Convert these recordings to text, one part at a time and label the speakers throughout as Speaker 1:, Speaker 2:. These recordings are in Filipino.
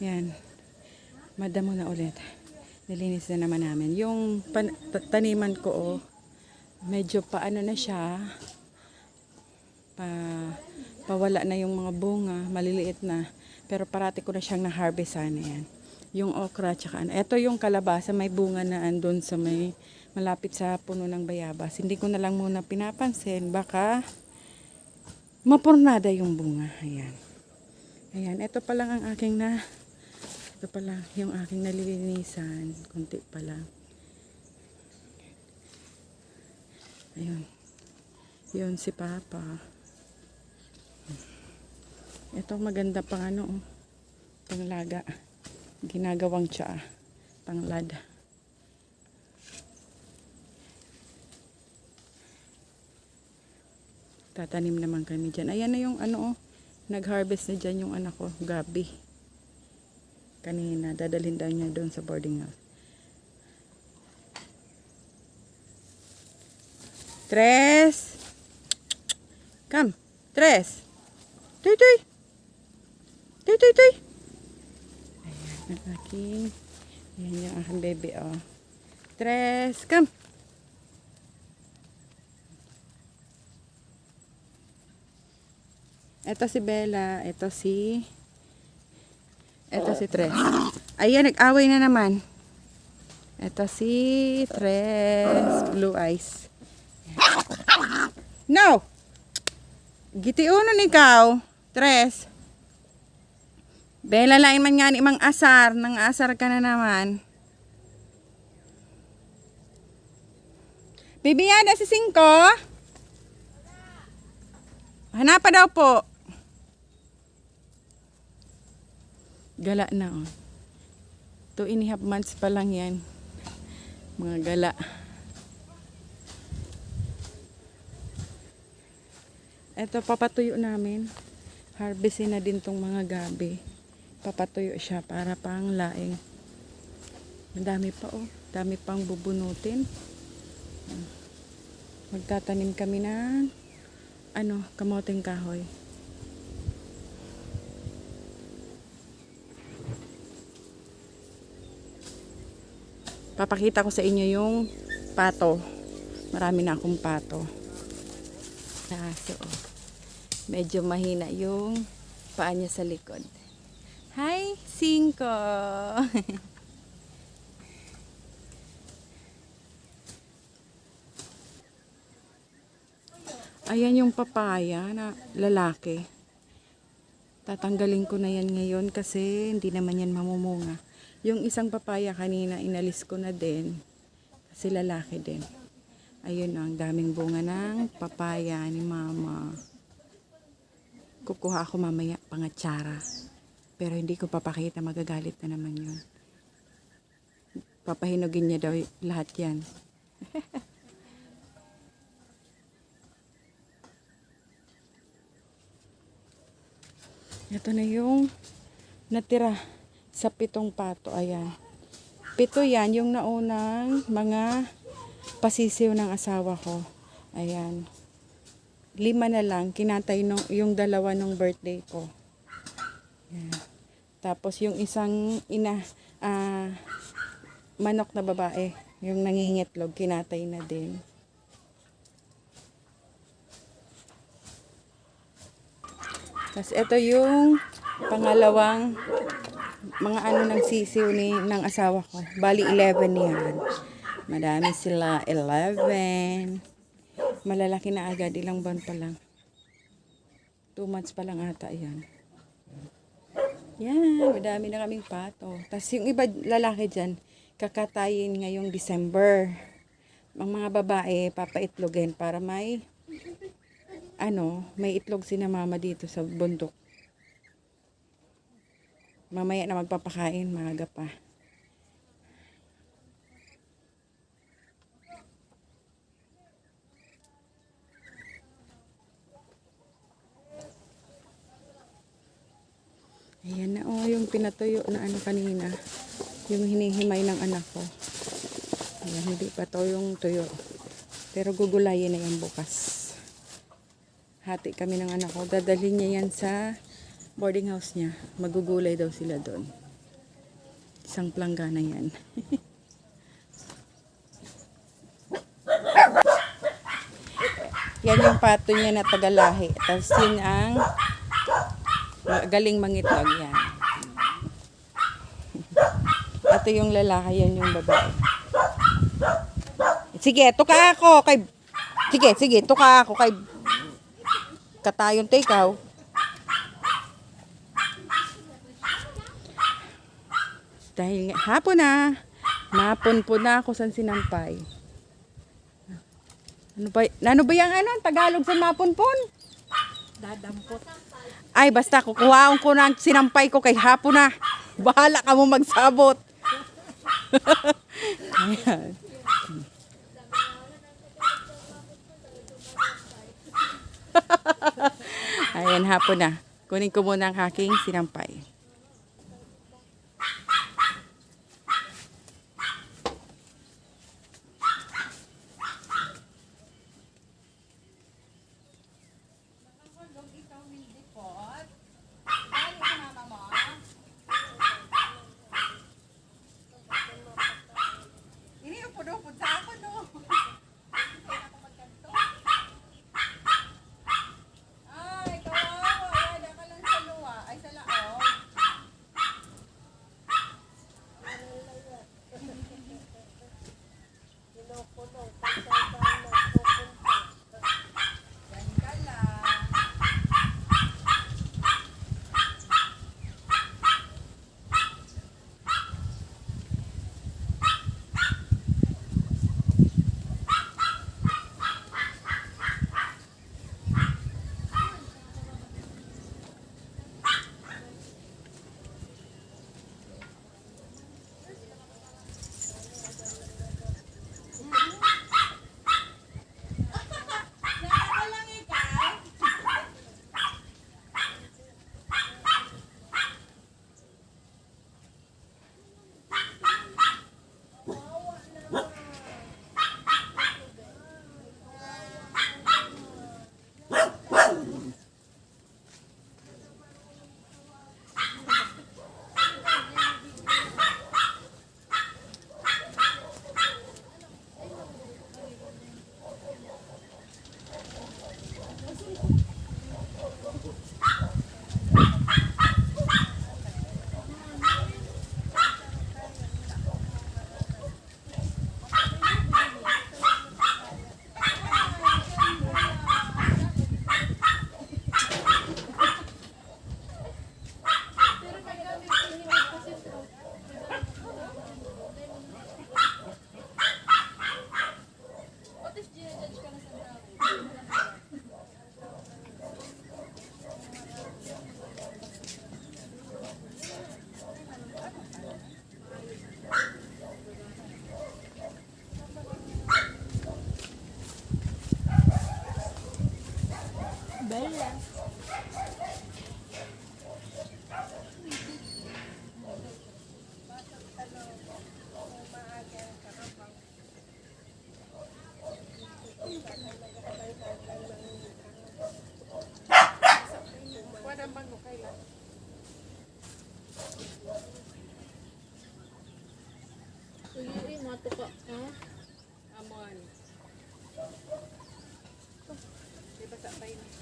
Speaker 1: Yan. Madamo na ulit. Nilinis na naman namin. Yung pan- ta- taniman ko, oh, medyo paano na siya. Pa, pawala na yung mga bunga. Maliliit na. Pero parati ko na siyang na-harvest sana yan. Yung okra, tsaka ano. Ito yung kalabasa, may bunga na andun sa may malapit sa puno ng bayabas. Hindi ko na lang muna pinapansin. Baka mapurnada yung bunga. Ayan. Ayan, ito pa lang ang aking na ito pa lang yung aking nalilinisan. Kunti pa lang. Ayun. Yun si Papa. Ito maganda pang ano, oh. panglaga. Ginagawang tsaa. Panglad. Tatanim naman kami dyan. Ayan na yung ano, oh. Nag-harvest na dyan yung anak ko, Gabi. Kanina, dadalhin daw niya doon sa boarding house. Tres! Come! Tres! Tuy, tuy! Tuy, tuy, tuy! Ayan ang aking, ayan yung aking baby, oh. Tres! Come! Ito si Bella, ito si si Tres. Ayan, nag-away na naman. Ito si Tres, blue eyes. No! Gitiunon ikaw, Tres. Bella lain man nga ni mang asar, nang asar ka na naman. Bibiyada si Singko? Hanapa daw po. Gala na oh. Two and a half months pa lang yan. Mga gala. Ito papatuyo namin. Harvestin na din tong mga gabi. Papatuyo siya para pang laing. Ang dami pa oh. Dami pang bubunutin. Magtatanim kami ng ano, kamoteng kahoy. Papakita ko sa inyo yung pato. Marami na akong pato. Kaso, oh, medyo mahina yung paa niya sa likod. Hi, Cinco! Ayan yung papaya na lalaki. Tatanggalin ko na yan ngayon kasi hindi naman yan mamumunga. Yung isang papaya kanina inalis ko na din kasi lalaki din. Ayun ang daming bunga ng papaya ni mama. Kukuha ako mamaya pangatsara. Pero hindi ko papakita, magagalit na naman yun. Papahinugin niya daw lahat yan. Ito na yung natira sa pitong pato. Ayan. Pito yan, yung naunang mga pasisiw ng asawa ko. Ayan. Lima na lang, kinatay nung, yung dalawa nung birthday ko. Ayan. Tapos yung isang ina, ah, manok na babae, yung nangingitlog, kinatay na din. Tapos ito yung pangalawang mga ano ng sisiw ni ng asawa ko. Bali 11 yan. Madami sila 11. Malalaki na agad ilang buwan pa lang. 2 months pa lang ata yan. Yan, madami na kaming pato. Tapos yung iba lalaki dyan, kakatayin ngayong December. Ang mga babae, papaitlogen para may ano, may itlog si na mama dito sa bundok. Mamaya na magpapakain, maaga pa. Ayan na oh, yung pinatuyo na ano kanina. Yung hinihimay ng anak ko. Ayan, hindi pa to yung tuyo. Pero gugulayin na yan bukas hati kami ng anak ko. Dadalhin niya yan sa boarding house niya. Magugulay daw sila doon. Isang planggana yan. yan yung pato niya na tagalahi. Tapos yun ang galing mangitlog yan. Ito yung lalaki, yan yung babae. Sige, tuka ako kay Sige, sige, tuka ako kay Katayon to ikaw. Dahil hapon na. Mapon po na ako sa sinampay. Ano ba, ano ba yung ano, Tagalog sa maponpon?
Speaker 2: Dadampot.
Speaker 1: Ay, basta kukuhaon ko ng sinampay ko kay hapon na. Bahala ka mo magsabot. Ayan. Ayan, hapon na. Kunin ko muna ang aking sinampay.
Speaker 2: Uyuin mo to ka. Ha?
Speaker 1: Amon. Di ba sa pay na?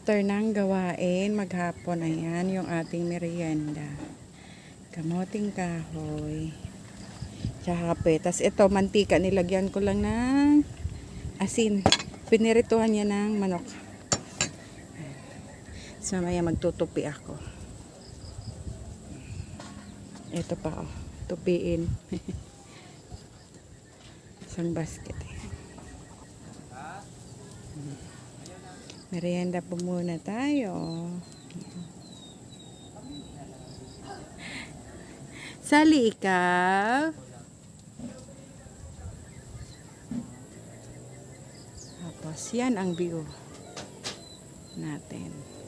Speaker 1: After ng gawain, maghapon, ayan yung ating merienda. Kamoting kahoy. Tsaka Tapos ito, mantika, nilagyan ko lang ng asin. Pinirituhan niya ng manok. Tapos mamaya magtutupi ako. Ito pa, oh. Tupiin. Isang basket. eh. Merienda po muna tayo. Sali ikaw. Tapos yan ang view natin.